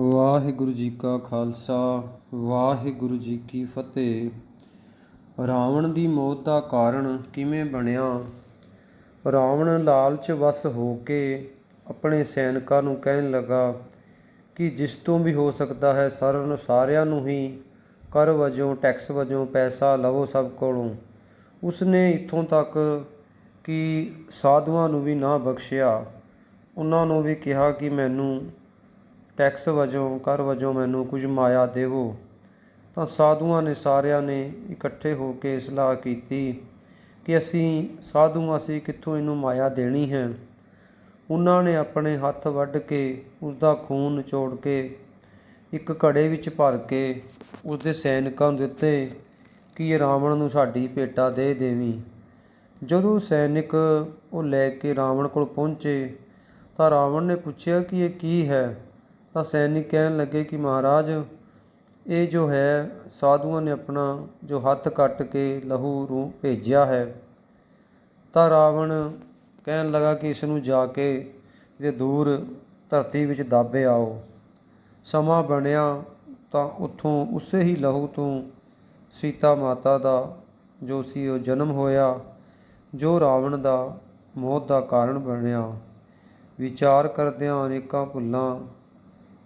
ਵਾਹਿਗੁਰੂ ਜੀ ਕਾ ਖਾਲਸਾ, ਵਾਹਿਗੁਰੂ ਜੀ ਕੀ ਫਤਿਹ। ਰਾਵਣ ਦੀ ਮੌਤ ਦਾ ਕਾਰਨ ਕਿਵੇਂ ਬਣਿਆ? ਰਾਵਣ ਲਾਲਚ ਵਸ ਹੋ ਕੇ ਆਪਣੇ ਸੈਨਿਕਾਂ ਨੂੰ ਕਹਿਣ ਲੱਗਾ ਕਿ ਜਿਸ ਤੋਂ ਵੀ ਹੋ ਸਕਦਾ ਹੈ ਸਾਰਿਆਂ ਸਾਰਿਆਂ ਨੂੰ ਹੀ ਕਰ ਵਜੋਂ, ਟੈਕਸ ਵਜੋਂ ਪੈਸਾ ਲਵੋ ਸਭ ਕੋਲੋਂ। ਉਸਨੇ ਇੱਥੋਂ ਤੱਕ ਕਿ ਸਾਧੂਆਂ ਨੂੰ ਵੀ ਨਾ ਬਖਸ਼ਿਆ। ਉਹਨਾਂ ਨੂੰ ਵੀ ਕਿਹਾ ਕਿ ਮੈਨੂੰ ਟੈਕਸ ਵਜੋਂ, ਕਰ ਵਜੋਂ ਮੈਨੂੰ ਕੁਝ ਮਾਇਆ ਦੇਵੋ। ਤਾਂ ਸਾਧੂਆਂ ਨੇ ਸਾਰਿਆਂ ਨੇ ਇਕੱਠੇ ਹੋ ਕੇ ਸਲਾਹ ਕੀਤੀ ਕਿ ਅਸੀਂ ਸਾਧੂ ਅਸੀਂ ਕਿੱਥੋਂ ਇਹਨੂੰ ਮਾਇਆ ਦੇਣੀ ਹੈ। ਉਹਨਾਂ ਨੇ ਆਪਣੇ ਹੱਥ ਵੱਢ ਕੇ ਉਸ ਦਾ ਖੂਨ ਨਿਚੋੜ ਕੇ, ਇੱਕ ਘੜੇ ਵਿੱਚ ਭਰ ਕੇ ਉਸ ਦੇ ਸੈਨਿਕਾਂ ਨੂੰ ਦਿੱਤੇ ਕਿ ਇਹ ਰਾਵਣ ਨੂੰ ਸਾਡੀ ਭੇਟਾ ਦੇ ਦੇਵੀਂ। ਜਦੋਂ ਸੈਨਿਕ ਉਹ ਲੈ ਕੇ ਰਾਵਣ ਕੋਲ ਪਹੁੰਚੇ ਤਾਂ ਰਾਵਣ ਨੇ ਪੁੱਛਿਆ ਕਿ ਇਹ ਕੀ ਹੈ? ਤਾਂ ਸੈਨਿਕ ਕਹਿਣ ਲੱਗੇ ਕਿ ਮਹਾਰਾਜ, ਇਹ ਜੋ ਹੈ, ਸਾਧੂਆਂ ਨੇ ਆਪਣਾ ਜੋ ਹੱਥ ਕੱਟ ਕੇ ਲਹੂ ਰੂ ਭੇਜਿਆ ਹੈ। ਤਾਂ ਰਾਵਣ ਕਹਿਣ ਲੱਗਾ ਕਿ ਇਸ ਨੂੰ ਜਾ ਕੇ ਇਹਦੇ ਦੂਰ ਧਰਤੀ ਵਿੱਚ ਦਾਬੇ ਆਓ। ਸਮਾਂ ਬਣਿਆ ਤਾਂ ਉੱਥੋਂ ਉਸੇ ਹੀ ਲਹੂ ਤੋਂ ਸੀਤਾ ਮਾਤਾ ਦਾ ਜੋ ਸੀ ਉਹ ਜਨਮ ਹੋਇਆ, ਜੋ ਰਾਵਣ ਦਾ ਮੌਤ ਦਾ ਕਾਰਨ ਬਣਿਆ। ਵਿਚਾਰ ਕਰਦਿਆਂ ਅਨੇਕਾਂ ਭੁੱਲਾਂ